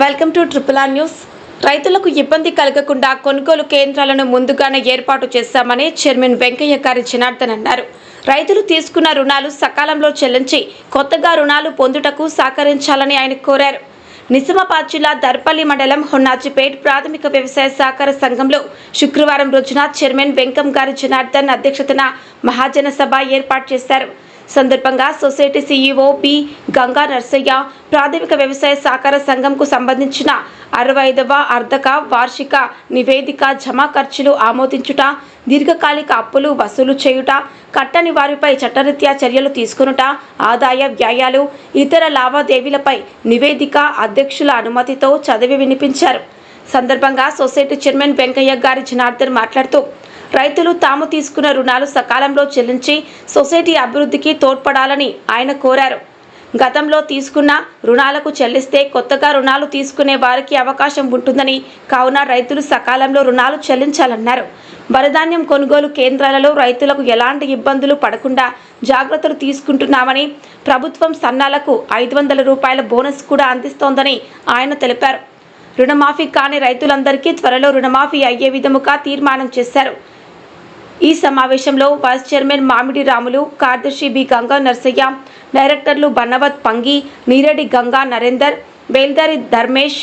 Welcome to triple R news. రైతులకు ఇబ్బంది కలగకుండా కొనుగోలు కేంద్రాలను ముందుగానే ఏర్పాటు చేశామని చైర్మన్ వెంకయ్య గారి జనార్దన్ అన్నారు. రైతులు తీసుకున్న రుణాలు సకాలంలో చెల్లించి కొత్తగా రుణాలు పొందుటకు సహకరించాలని ఆయన కోరారు. నిజామాబాద్ జిల్లా దర్పల్లి మండలం హొన్నాజిపేట్ ప్రాథమిక వ్యవసాయ సహకార సంఘంలో శుక్రవారం రోజున చైర్మన్ వెంకం గారి జనార్దన్ అధ్యక్షతన మహాజన సభ ఏర్పాటు చేశారు. సందర్భంగా society CEO P Ganga Narsaiah ప్రాథమిక వ్యవసాయ సహకార సంఘంకు సంబంధించిన అరవై ఐదవ అర్ధక వార్షిక నివేదిక జమా ఖర్చులు ఆమోదించుట దీర్ఘకాలిక అప్పులు వసూలు చేయుట కట్టని వారిపై చట్టరీత్యా చర్యలు తీసుకునుట ఆదాయ వ్యయాలు ఇతర లావాదేవీలపై నివేదిక అధ్యక్షుల అనుమతితో చదివి వినిపించారు. సందర్భంగా సొసైటీ చైర్మన్ వెంకయ్య గారి జనార్దన్ మాట్లాడుతూ రైతులు తాము తీసుకున్న రుణాలు సకాలంలో చెల్లించి సొసైటీ అభివృద్ధికి తోడ్పడాలని ఆయన కోరారు. గతంలో తీసుకున్న రుణాలకు చెల్లిస్తే కొత్తగా రుణాలు తీసుకునే వారికి అవకాశం ఉంటుందని కావున రైతులు సకాలంలో రుణాలు చెల్లించాలన్నారు. వరధాన్యం కొనుగోలు కేంద్రాలలో రైతులకు ఎలాంటి ఇబ్బందులు పడకుండా జాగ్రత్తలు తీసుకుంటున్నామని ప్రభుత్వం సన్నాలకు ఐదు వందల రూపాయల బోనస్ కూడా అందిస్తోందని ఆయన తెలిపారు. రుణమాఫీ కాని రైతులందరికీ త్వరలో రుణమాఫీ అయ్యే విధముగా తీర్మానం చేశారు. ఈ సమావేశంలో వైస్ చైర్మన్ మామిడి రాములు కార్యదర్శి బి గంగా నర్సయ్య డైరెక్టర్లు బన్నవత్ పంగి నీరెడ్డి గంగా నరేందర్ వేల్దారి ధర్మేష్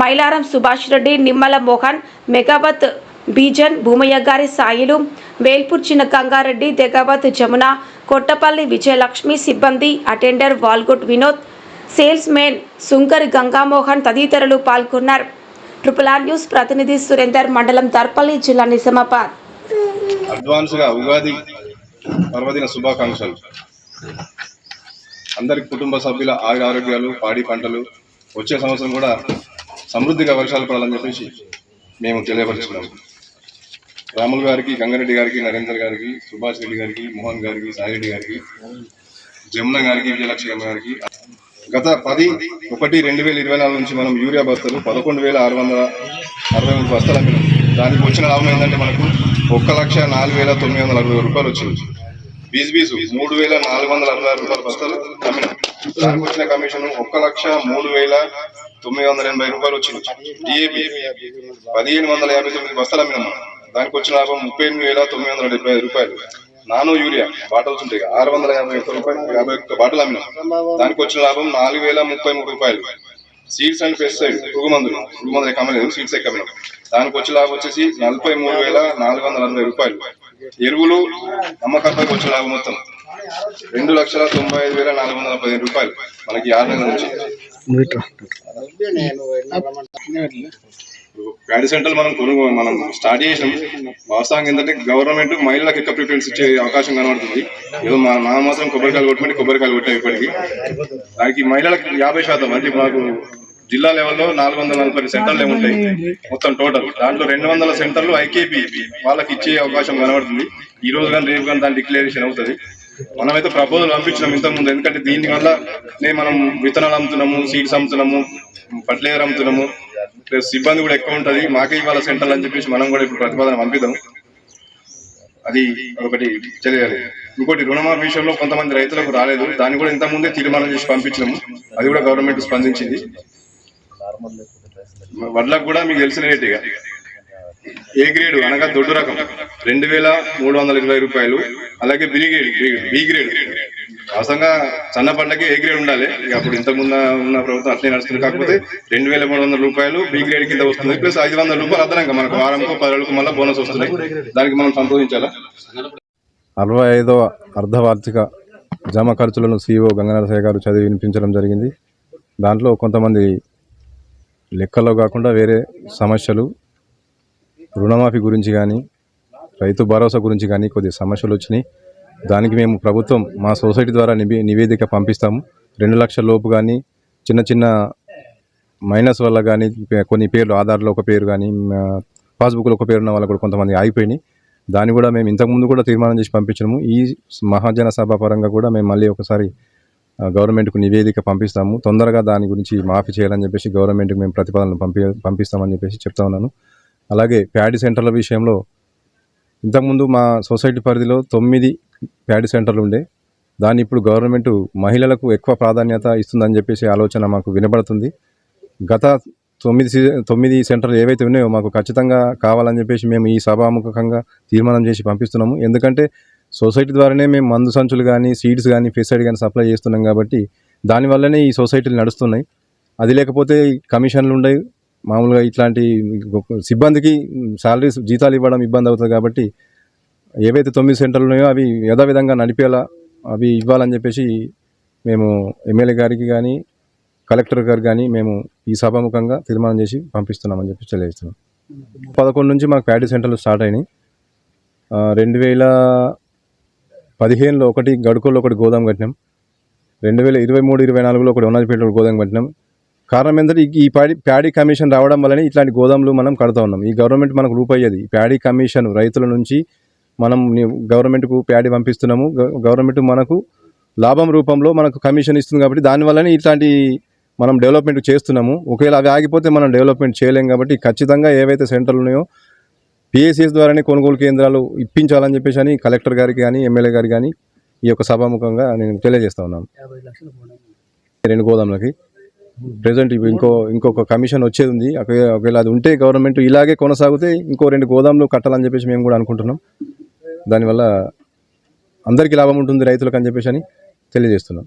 మైలారం సుభాష్ రెడ్డి నిమ్మల మోహన్ మెగావత్ బీజన్ భూమయ్య గారి సాయిలు వేల్పూర్ చిన్న గంగారెడ్డి దెగావత్ జమున కొట్టపల్లి విజయలక్ష్మి సిబ్బంది attender వాల్గుట్ Vinod salesmen Sunkar Gangamohan తదితరులు పాల్గొన్నారు. ట్రిపుల్ ఆర్ న్యూస్ ప్రతినిధి సురేందర్ మండలం దర్పల్లి జిల్లా నిజామాబాద్. అడ్వాన్స్గా ఉగాది పర్వదిన శుభాకాంక్షలు. అందరి కుటుంబ సభ్యుల ఆయుర ఆరోగ్యాలు పాడి పంటలు వచ్చే సంవత్సరం కూడా సమృద్ధిగా వర్షాలు పడాలని చెప్పేసి మేము తెలియపరుచుకున్నాము రాములు గారికి గంగారెడ్డి గారికి నరేందర్ గారికి సుభాష్ రెడ్డి గారికి మోహన్ గారికి సాయిరెడ్డి గారికి జమున గారికి విజయలక్ష్మి గారికి గత పది ఒకటి రెండు వేల ఇరవై నాలుగు నుంచి మనం యూరియా బస్తాలు పదకొండు వేల ఆరు వందల అరవై మూడు బస్తాలు అమ్మినాం. దానికి వచ్చిన లాభం ఏంటంటే మనకు ఒక్క లక్ష నాలుగు వేల తొమ్మిది వందల అరవై రూపాయలు వచ్చింది. బీజ్ బీజు మూడు వేల నాలుగు వందల అరవై ఆరు రూపాయలు బస్తాలు అమ్మినాం దానికి వచ్చిన కమిషన్ ఒక్క లక్ష మూడు వేల తొమ్మిది వందల ఎనభై రూపాయలు వచ్చింది. డిఏపి పదిహేను వందల యాభై తొమ్మిది బస్తాలు అమ్మినాం దానికి వచ్చిన లాభం ముప్పై ఎనిమిది వేల తొమ్మిది వందల డెబ్బై ఐదు రూపాయలు. నానో యూరియా బాటల్స్ ఉంటాయి ఆరు వందల యాభై ఒక్క రూపాయలు యాభై ఒక్క బాటలు అమ్మినాం. దానికి వచ్చిన లాభం నాలుగు వేల ముప్పై మూడు రూపాయలు. సీడ్స్ అండ్ పెస్టిసైడ్ పురుగు మందులు పురుగు మందులు ఎక్కమలేదు సీడ్స్ ఎక్కమలేదు దానికి వచ్చి లాభం వచ్చేసి నలభై మూడు వేల నాలుగు వందల అరవై రూపాయలు. ఎరువులు అమ్మకాలపై వచ్చే లాభం మొత్తం. రెండు లక్షల తొంభై ఐదు వేల నాలుగు వందల పదిహేను రూపాయలు మనకి ఆరు నెలల నుంచి. ప్యాడీ సెంటర్ మనం కొనుగో మనం స్టార్ట్ చేసినాం. వాస్తవంగా ఏంటంటే గవర్నమెంట్ మహిళలకు ఎక్కువ ప్రిఫరెన్స్ ఇచ్చే అవకాశం కనబడుతుంది. ఏదో మా మా మాత్రం కొబ్బరికాయలు కొట్టుకుంటే కొబ్బరికాయలు కొట్టాం ఇప్పటికి. దానికి మహిళలకు యాభై శాతం. అంటే మాకు జిల్లా లెవెల్లో నాలుగు వందల నలభై సెంటర్లు ఉంటాయి. మొత్తం టోటల్. దాంట్లో రెండు వందల సెంటర్లు ఐకేపీ వాళ్ళకి ఇచ్చే అవకాశం కనబడుతుంది. ఈ రోజు కానీ రేపు కానీ దాని డిక్లరేషన్ అవుతుంది. మనమైతే ప్రపోజల్ పంపించినాం ఇంతకు ముందు ఎందుకంటే దీని వల్ల మనం విత్తనాలు అమ్ముతున్నాము సీడ్స్ అమ్ముతున్నాము ఫర్టిలైజర్ అమ్ముతున్నాము. ప్లస్ సిబ్బంది కూడా ఎక్కువ ఉంటది. మాకే ఇవాళ సెంటర్ అని చెప్పేసి మనం కూడా ఇప్పుడు ప్రతిపాదన పంపిద్దాం. అది ఒకటి తెలియాలి. ఇంకోటి రుణమాఫీ విషయంలో కొంతమంది రైతులకు రాలేదు. దాన్ని కూడా ఇంత ముందే తీర్మానం చేసి పంపించినాము. అది కూడా గవర్నమెంట్ స్పందించింది. వడ్లకు కూడా మీకు తెలిసిన రేట్ ఇక. ఏ గ్రేడ్ అనగా దొడ్డు రకం. రెండు వేల మూడు వందల ఇరవై రూపాయలు. అలాగే బి గ్రేడ్ బి గ్రేడ్ అవసరంగా సన్న పంటకి ఏ గ్రేడ్ ఉండాలి? అప్పుడు ఇంత ముందు ఉన్న ప్రభుత్వం అట్లే నడుస్తుంది. కాకపోతే రెండు వేల మూడు వందల రూపాయలు బి గ్రేడ్ కింద వస్తుంది. ప్లస్ ఐదు వందల రూపాయలు అదనంగా మనకు వారంకు పది రోజులకు మళ్ళీ బోనస్ వస్తుంది. దానికి మనం సంతోషించాలా? అరవై ఐదవ అర్ధవార్షిక జమ ఖర్చులను సీఈఓ గంగనరసయ్య గారు చదివి వినిపించడం జరిగింది. దాంట్లో కొంతమంది లెక్కలో కాకుండా వేరే సమస్యలు రుణమాఫీ గురించి కానీ రైతు భరోసా గురించి కానీ కొద్ది సమస్యలు వచ్చినాయి. దానికి మేము ప్రభుత్వం మా సొసైటీ ద్వారా నివే నివేదిక పంపిస్తాము. రెండు లక్షల లోపు కానీ చిన్న చిన్న మైనస్ వల్ల కానీ కొన్ని పేర్లు ఆధార్లో ఒక పేరు కానీ పాస్బుక్లో ఒక పేరు ఉన్న వాళ్ళకు కూడా కొంతమంది ఆగిపోయినాయి. దాన్ని కూడా మేము ఇంతకుముందు కూడా తీర్మానం చేసి పంపించినాము. ఈ మహాజన సభ పరంగా కూడా మేము మళ్ళీ ఒకసారి గవర్నమెంట్కు నివేదిక పంపిస్తాము. తొందరగా దాని గురించి మాఫీ చేయాలని చెప్పేసి గవర్నమెంట్కి మేము ప్రతిపాదనలు పంపి పంపిస్తామని చెప్పేసి చెప్తా ఉన్నాను. అలాగే ప్యాడీ సెంటర్ల విషయంలో ఇంతకుముందు మా సొసైటీ పరిధిలో తొమ్మిది ప్యాడీ సెంటర్లు ఉండే. దాన్ని ఇప్పుడు గవర్నమెంట్ మహిళలకు ఎక్కువ ప్రాధాన్యత ఇస్తుందని చెప్పేసి ఆలోచన మాకు వినబడుతుంది. గత తొమ్మిది తొమ్మిది సెంటర్లు ఏవైతే ఉన్నాయో మాకు ఖచ్చితంగా కావాలని చెప్పేసి మేము ఈ సభాముఖంగా తీర్మానం చేసి పంపిస్తున్నాము. ఎందుకంటే సొసైటీ ద్వారానే మేము మందు సంచులు కానీ సీడ్స్ కానీ ఫెసైడ్ కానీ సప్లై చేస్తున్నాం కాబట్టి దానివల్లనే ఈ సొసైటీలు నడుస్తున్నాయి. అది లేకపోతే ఈ కమిషన్లు ఉండవు మామూలుగా ఇట్లాంటి సిబ్బందికి శాలరీస్ జీతాలు ఇవ్వడం ఇబ్బంది అవుతుంది కాబట్టి ఏవైతే తొమ్మిది సెంటర్లు ఉన్నాయో అవి యథావిధంగా నడిపేలా అవి ఇవ్వాలని చెప్పేసి మేము ఎమ్మెల్యే గారికి కానీ కలెక్టర్ గారు కానీ మేము ఈ సభాముఖంగా తీర్మానం చేసి పంపిస్తున్నామని చెప్పి తెలియజేస్తున్నాం. పదకొండు నుంచి మాకు ప్యాడీ సెంటర్లు స్టార్ట్ అయినాయి. రెండు వేల పదిహేనులో ఒకటి గడుకోలో ఒకటి గోదాం కట్టినాం. రెండు వేల ఇరవై మూడు ఇరవై నాలుగులో ఒకటి ఉన్నదిపేటలో గోదాం కట్టినాం. కారణం ఏంటంటే ఈ- ప్యాడీ ప్యాడీ కమిషన్ రావడం వల్లనే ఇట్లాంటి గోదాములు మనం కడతా ఉన్నాం. ఈ గవర్నమెంట్ మనకు రూపయ్యేది. ఈ ప్యాడీ కమిషన్ రైతుల నుంచి మనం గవర్నమెంట్కు ప్యాడీ పంపిస్తున్నాము. గవర్నమెంట్ మనకు లాభం రూపంలో మనకు కమిషన్ ఇస్తుంది కాబట్టి దానివల్లనే ఇట్లాంటి మనం డెవలప్మెంట్ చేస్తున్నాము. ఒకవేళ అవి ఆగిపోతే మనం డెవలప్మెంట్ చేయలేం కాబట్టి ఖచ్చితంగా ఏవైతే సెంటర్లు ఉన్నాయో పిఎస్సిఎస్ ద్వారానే కొనుగోలు కేంద్రాలు ఇప్పించాలని చెప్పేసి అని కలెక్టర్ గారికి కానీ ఎమ్మెల్యే గారికి కానీ ఈ యొక్క సభాముఖంగా నేను తెలియజేస్తా ఉన్నాను. రెండు గోదాములకి ప్రెసెంట్ ఇంకో ఇంకొక కమిషన్ వచ్చేది ఉంది. ఒకవేళ అది ఉంటే గవర్నమెంట్ ఇలాగే కొనసాగితే ఇంకో రెండు గోదాములు కట్టాలని చెప్పేసి మేము కూడా అనుకుంటున్నాం. దానివల్ల అందరికీ లాభం ఉంటుంది రైతులకు అని చెప్పేసి అని తెలియజేస్తున్నాం.